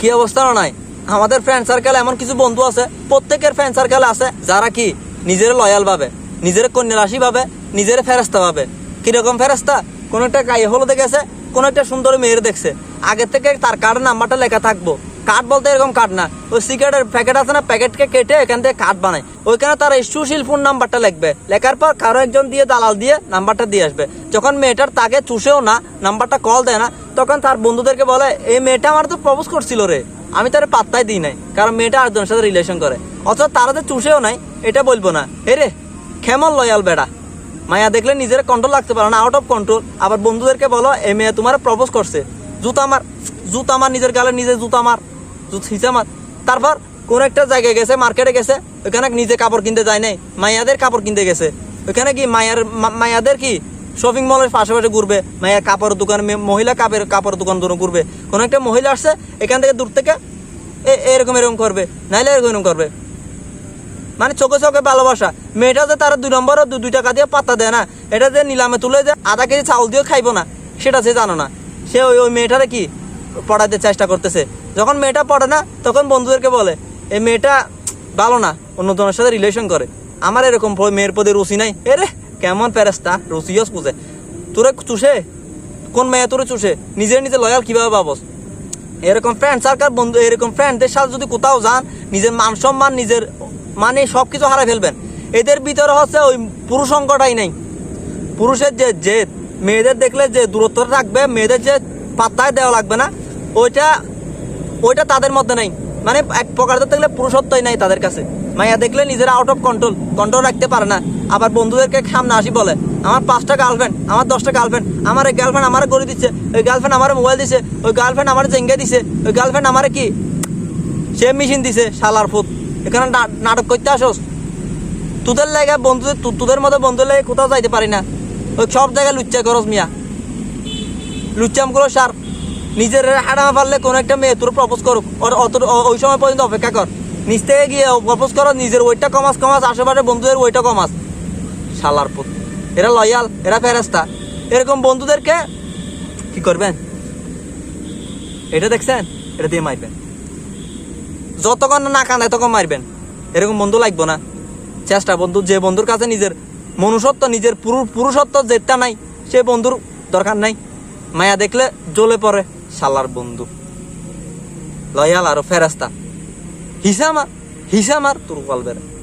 কি অবস্থা নাই? আমাদের ফ্রেন্ড সার্কেল এমন কিছু বন্ধু আছে, প্রত্যেকের ফ্রেন্ড সার্কেল আছে, যারা কি নিজের লয়াল ভাবে, নিজের কন্যা রাশি ভাবে, নিজের ফেরস্তা ভাবে। কীরকম ফেরস্তা কোনো একটা গায়ে হলো দেখেছে কোনো একটা সুন্দর মেয়ের দেখছে। আগে থেকে তার কার নাম্বারটা লেখা থাকব। কার্ড বলতে এরকম কাঠ না। ওই সিগারেটের প্যাকেট আছে না প্যাকেটকে কেটে এখান থেকে কাঠ বানায়। ওইখানে তার সুশীল ফোন নাম্বারটা লিখবে। লেখার পর কারও একজন দিয়ে দালাল দিয়ে নাম্বারটা দিয়ে আসবে। যখন মেয়েটার তাকে চুষেও না নাম্বারটা কল দেয় না, তখন তার বন্ধুদেরকে বলে, এই মেয়েটা আমার তো প্রপোজ করছিল রে। আমি তার পাত্তাই দিই নাই, কারণ মেয়েটা আরেকজনের সাথে রিলেশন করে। অথচ তারা যে চুষেও নাই, এটা বলব না। এ রে কেমন লয়াল বেড়া। মায়া দেখলে নিজের কন্ট্রোল রাখতে পারো না আউট অফ কন্ট্রোল আবার বন্ধুদেরকে বলো এ মেয়ে তোমার প্রপোজ করছে। জুতা আমার জুতা আমার নিজের গালে, নিজের জুতা আমার তারপর কোন একটা জায়গায় গেছে মার্কেটে গেছে, ওখানে নিজে কাপড় কিনতে যায় নাই মায়াদের কাপড় কিনতে গেছে। ওখানে কি মায়ার মায়াদের কি শপিং মলের পাশাপাশি ঘুরবে? মায়ের কাপড়ের দোকান মহিলা কাপড় কাপড়ের দোকান দোকান ঘুরবে। কোন একটা মহিলা আসছে, এখান থেকে দূর থেকে এরকম এরকম করবে, নাইলে এরকম এরকম করবে। মানে চোখে চোখে ভালোবাসা। মেয়েটা যে তারা দুই নম্বর দু দুই টাকা দিয়ে পাত্তা দেয় না, এটা যে নিলামে তুলে যে আধা কেজি চাউল দিয়েও খাইবো না, সেটা সে জানো না। সে ওই ওই মেয়েটারে কি পড়াতে চেষ্টা করতেছে। যখন মেয়েটা পড়ে না, তখন বন্ধুদেরকে বলে, এই মেয়েটা ভালো না, অন্য জনের সাথে রিলেশন করে। আমার এরকম মেয়ের প্রতি রুচি নাই। এ রে কেমন প্যারেস্তা রুচিও বুঝে। তোরে চুষে? কোন মেয়ে তোরে চুষে? নিজের নিজে লয়াল কীভাবে পাবস? এরকম ফ্রেন্ড সার্কেল বন্ধু, এরকম ফ্রেন্ডদের সাথে যদি কোথাও যান, নিজের মান সম্মান, নিজের মানে সব কিছু হারাই ফেলবেন। এদের ভিতরে হচ্ছে ওই পুরুষ অঙ্কটাই নেই। পুরুষের যে জেদ, মেয়েদের দেখলে যে দূরত্ব রাখবে মেয়েদের যে পাত্তায় দেওয়া লাগবে না। ওইটা ওইটা তাদের মধ্যে নাই। মানে এক প্রকার ধরতে পুরুষত্বই নাই তাদের কাছে। মাইয়া দেখলে নিজেরা আউট অফ কন্ট্রোল কন্ট্রোল রাখতে পারে না। আবার বন্ধুদেরকে সামনে আসি বলে, আমার পাঁচটা গার্লফ্রেন্ড আমার দশটা গার্লফ্রেন্ড আমার এই গার্লফ্রেন্ড আমার গড়ি দিচ্ছে, ওই গার্লফ্রেন্ড আমার মোবাইল দিছে, ওই গার্লফ্রেন্ড আমার জেঙ্গে দিছে, ওই গার্লফ্রেন্ড আমার কি? সে মেশিন দিছে, শালার ফুট এখানে নাটক করতে আসোস? তোদের লাগে বন্ধুদের তোদের মতো বন্ধুদের লাগে কোথাও যাইতে পারি না। ওই সব জায়গায় লুচ্চা করস মিয়া। লুচ্চাম করো সার। নিজের হাঁটা পারলে কোনো একটা মেয়ে তোর প্রপোজ করুক। ওর অত ওই সময় পর্যন্ত অপেক্ষা কর। নিচ থেকে গিয়ে প্রপোজ করো, নিজের ওইটা কমাস কমাস আশেপাশে বন্ধুদের ওইটা কমাস। শালার পুত। এরা লয়াল এরা ফেরাস্তা এরকম বন্ধুদেরকে কি করবেন? এটা দেখছেন? এটা দিয়ে মারবেন। যতক্ষণ না কান্দায় তখন মারবেন। এরকম বন্ধু লাগবো না। চেষ্টা বন্ধু, যে বন্ধুর কাছে নিজের মনুষ্যত্ব, নিজের পুরু- পুরুষত্ব যেটা নাই, সে বন্ধুর দরকার নাই। মায়া দেখলে জ্বলে পড়ে। শালার বন্ধু। লয়াল আর ফেরাস্তা। হিসামার হিসামার তোর বেড়ে।